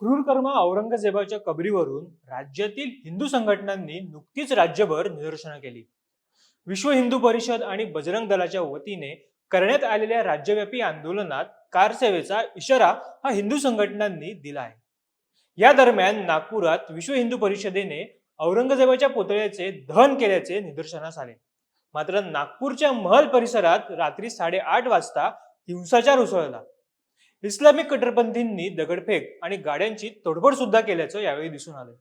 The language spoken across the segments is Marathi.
क्रूरकर्म औरंगजेबाच्या कबरीवरून राज्यातील हिंदू संघटनांनी नुकतीच राज्यभर निदर्शनं केली. विश्व हिंदू परिषद आणि बजरंग दलाच्या वतीने करण्यात आलेल्या राज्यव्यापी आंदोलनात कारसेवेचा इशारा हा हिंदू संघटनांनी दिला आहे. या दरम्यान नागपुरात विश्व हिंदू परिषदेने औरंगजेबाच्या पुतळ्याचे दहन केल्याचे निदर्शनास आले. मात्र नागपूरच्या महल परिसरात रात्री साडेआठ वाजता हिंसाचार उसळला. इस्लामिक कट्टरपंथींनी दगडफेक आणि गाड्यांची तोडफोड सुद्धा केल्याचं यावेळी दिसून आलं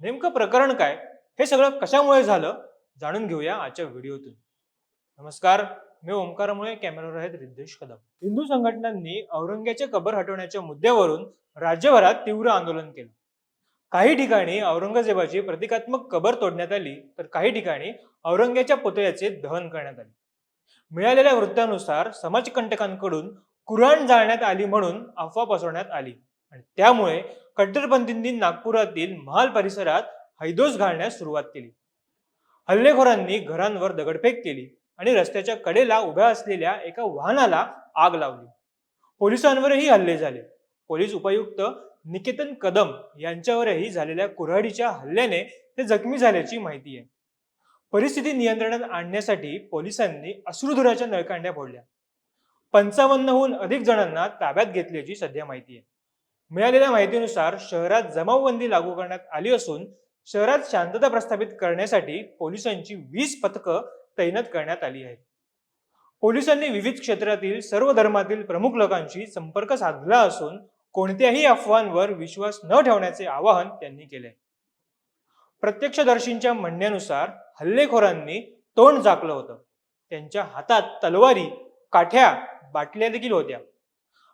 नेमकं प्रकरण काय? हे सगळं कशामुळे झालं? जाणून घेऊया आजच्या व्हिडिओतून. नमस्कार मी ओंकारामुळे कॅमेरावर आहेत रिद्धेश कदम. हिंदू संघटनांनी औरंग्याचे कबर हटवण्याच्या मुद्द्यावरून राज्यभरात तीव्र आंदोलन केलं. काही ठिकाणी औरंगजेबाची प्रतिकात्मक कबर तोडण्यात आली तर काही ठिकाणी औरंग्याच्या पुतळ्याचे दहन करण्यात आले. मिळालेल्या वृत्तानुसार समाजकंटकांकडून कुराण जाळण्यात आली म्हणून अफवा पसरवण्यात आली. आणि त्यामुळे कट्टरपंथींनी नागपुरातील महाल परिसरात हैदोस घालण्यास सुरुवात केली. हल्लेखोरांनी घरांवर दगडफेक केली आणि रस्त्याच्या कडेला उभ्या असलेल्या एका वाहनाला आग लावली. पोलिसांवरही हल्ले झाले. पोलीस उपायुक्त निकेतन कदम यांच्यावरही झालेल्या कुऱ्हाडीच्या हल्ल्याने ते जखमी झाल्याची माहिती आहे. परिस्थिती नियंत्रणात आणण्यासाठी पोलिसांनी अश्रुधुराच्या नळकांड्या फोडल्या. पंचावन्नहून अधिक जणांना ताब्यात घेतल्याची सध्या माहिती आहे. मिळालेल्या माहितीनुसार शहरात जमावबंदी लागू करण्यात आली असून शहरात शांतता प्रस्थापित करण्यासाठी पोलिसांची वीस पथकं तैनात करण्यात आली आहेत. पोलिसांनी विविध क्षेत्रातील सर्व धर्मातील प्रमुख लोकांशी संपर्क साधला असून कोणत्याही अफवांवर विश्वास न ठेवण्याचे आवाहन त्यांनी केले. प्रत्यक्षदर्शींच्या म्हणण्यानुसार हल्लेखोरांनी तोंड झाकलं होतं. त्यांच्या हातात तलवारी काठ्या बाटल्या देखील होत्या.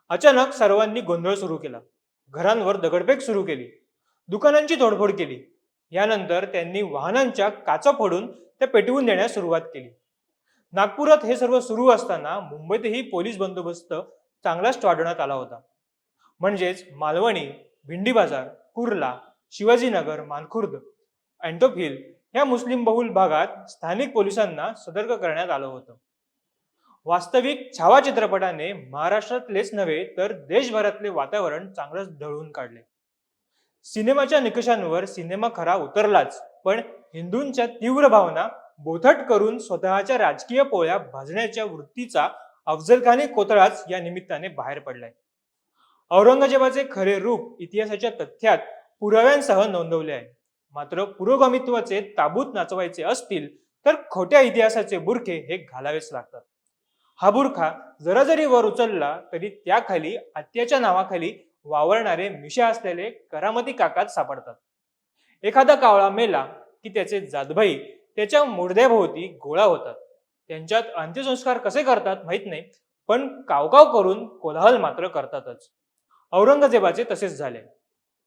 अचानक सर्वांनी गोंधळ सुरू केला. घरांवर दगडफेक सुरू केली. दुकानांची तोडफोड केली. यानंतर त्यांनी वाहनांच्या काचा फोडून त्या पेटवून देण्यास सुरुवात केली. नागपुरात हे सर्व सुरू असताना मुंबईतही पोलीस बंदोबस्त चांगलाच वाढवण्यात आला होता. म्हणजेच मालवणी भिंडी बाजार कुर्ला शिवाजीनगर मानखुर्द अँटोफिल या मुस्लिम बहुल भागात स्थानिक पोलिसांना सतर्क करण्यात आलं होतं. वास्तविक छावा चित्रपटाने महाराष्ट्रातलेच नव्हे तर देशभरातले वातावरण चांगलंच ढळून काढले. सिनेमाच्या निकषांवर सिनेमा खरा उतरलाच पण हिंदूंच्या तीव्र भावना बोथट करून स्वतःच्या राजकीय पोळ्या भाजण्याच्या वृत्तीचा अफजलखानी कोतळाच या निमित्ताने बाहेर पडलाय. औरंगजेबाचे खरे रूप इतिहासाच्या तथ्यात पुराव्यांसह नोंदवले आहे. मात्र पुरोगामित्वाचे ताबूत नाचवायचे असतील तर खोट्या इतिहासाचे बुरखे हे घालावेच लागतात. हा बुरखा जरा जरी वर उचलला तरी त्याखाली आत्याच्या नावाखाली वावरणारे मिशा असलेले करामती काकात सापडतात. एखादा कावळा मेला की त्याचे जादभाई त्याच्या मुडद्याभोवती गोळा होतात. त्यांच्यात अंत्यसंस्कार कसे करतात माहीत नाही पण कावकाव करून कोलाहल मात्र करतातच. औरंगजेबाचे तसेच झाले.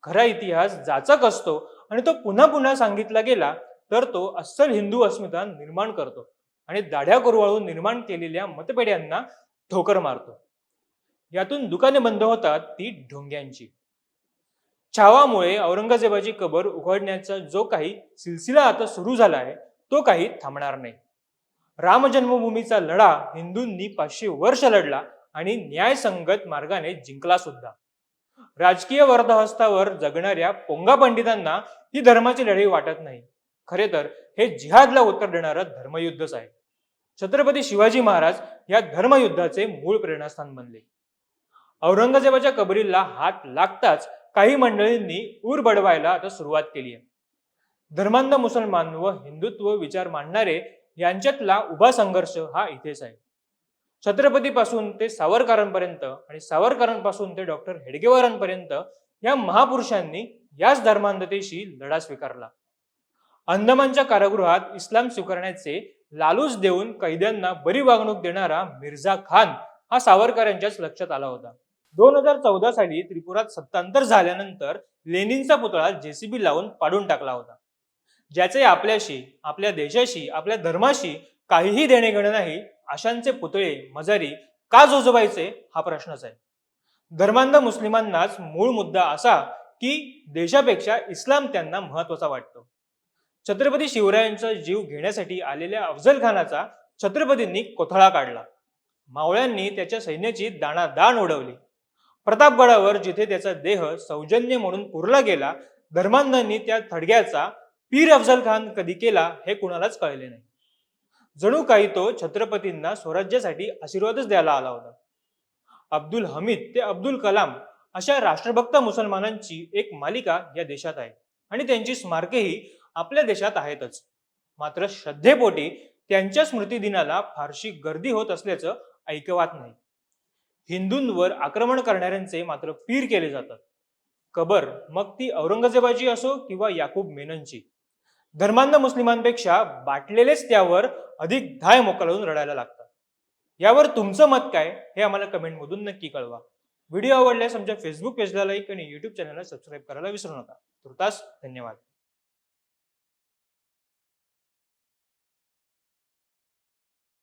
खरा इतिहास जाचक असतो आणि तो पुन्हा पुन्हा सांगितला गेला तर तो अस्सल हिंदू अस्मिता निर्माण करतो. आणि दाढ्या कुरवाळून निर्माण केलेल्या मतपेढ्यांना ठोकर मारतो. यातून दुकाने बंद होतात ती ढोंग्यांची. छावामुळे औरंगजेबाची कबर उघडण्याचा जो काही सिलसिला आता सुरू झाला आहे तो काही थांबणार नाही. राम जन्मभूमीचा लढा हिंदूंनी पाचशे वर्ष लढला आणि न्यायसंगत मार्गाने जिंकला सुद्धा. राजकीय वर्धहस्तावर जगणाऱ्या पोंगा पंडितांना ही धर्माची लढाई वाटत नाही. खरे तर हे जिहादला उत्तर देणारं धर्मयुद्धच आहे छत्रपती शिवाजी महाराज या धर्मयुद्धाचे मूळ प्रेरणास्थान बनले. औरंगजेबाच्या कबरीला हात लागताच काही मंडळींनी ऊर बडवायला आता सुरुवात केली आहे. धर्मांध मुसलमान व हिंदुत्व विचार मांडणारे यांच्यातला उभा संघर्ष हा इथेच आहे छत्रपतीपासून ते सावरकरांपर्यंत आणि सावरकरांपासून ते डॉक्टर हेडगेवारांपर्यंत या महापुरुषांनी याच धर्मांधतेशी लढा स्वीकारला. अंदमानच्या कारागृहात इस्लाम स्वीकारण्याचे लालूच देऊन कैद्यांना बरी वागणूक देणारा मिर्झा खान हा सावरकरांच्याच लक्षात आला होता. दोन हजार चौदा साली त्रिपुरात सत्तांतर झाल्यानंतर लेनिनचा पुतळा जेसीबी लावून पाडून टाकला होता. ज्याचे आपल्याशी आपल्या देशाशी आपल्या धर्माशी काहीही देणे घेणे नाही अशांचे पुतळे मजारी का जोजवायचे हा प्रश्नच आहे. धर्मांध मुस्लिमांनाच मूळ मुद्दा असा की देशापेक्षा इस्लाम त्यांना महत्त्वाचा वाटतो. छत्रपती शिवरायांचा जीव घेण्यासाठी आलेल्या अफजल खानाचा छत्रपतींनी कोथळा काढला. मावळ्यांनी त्याच्या सैन्याची दाणादाण उडवली. प्रतापगडावर जिथे त्याचा देह सौजन्य म्हणून पुरला गेला धर्मांधांनी त्या थडग्याचा पीर अफजल खान कधी केला हे कुणालाच कळले नाही. जणू काही तो छत्रपतींना स्वराज्यासाठी आशीर्वादच द्यायला आला होता. अब्दुल हमीद ते अब्दुल कलाम अशा राष्ट्रभक्त मुसलमानांची एक मालिका या देशात आहे आणि त्यांची स्मारकेही आपल्या देशात आहेतच. मात्र श्रद्धेपोटी त्यांच्या स्मृतिदिनाला फारशी गर्दी होत असल्याचं ऐकवात नाही. हिंदूंवर आक्रमण करणाऱ्यांचे मात्र पीर केले जातात. कबर मग ती औरंगजेबाची असो किंवा याकूब मेननची. धर्मांध मुस्लिमांपेक्षा बाटलेलेच त्यावर अधिक धाय मोकळून रडायला लागतात. यावर तुमचं मत काय हे आम्हाला कमेंटमधून नक्की कळवा. व्हिडिओ आवडल्यास आमच्या फेसबुक पेजला लाईक आणि युट्यूब चॅनलला सबस्क्राईब करायला विसरू नका. तुर्तास धन्यवाद.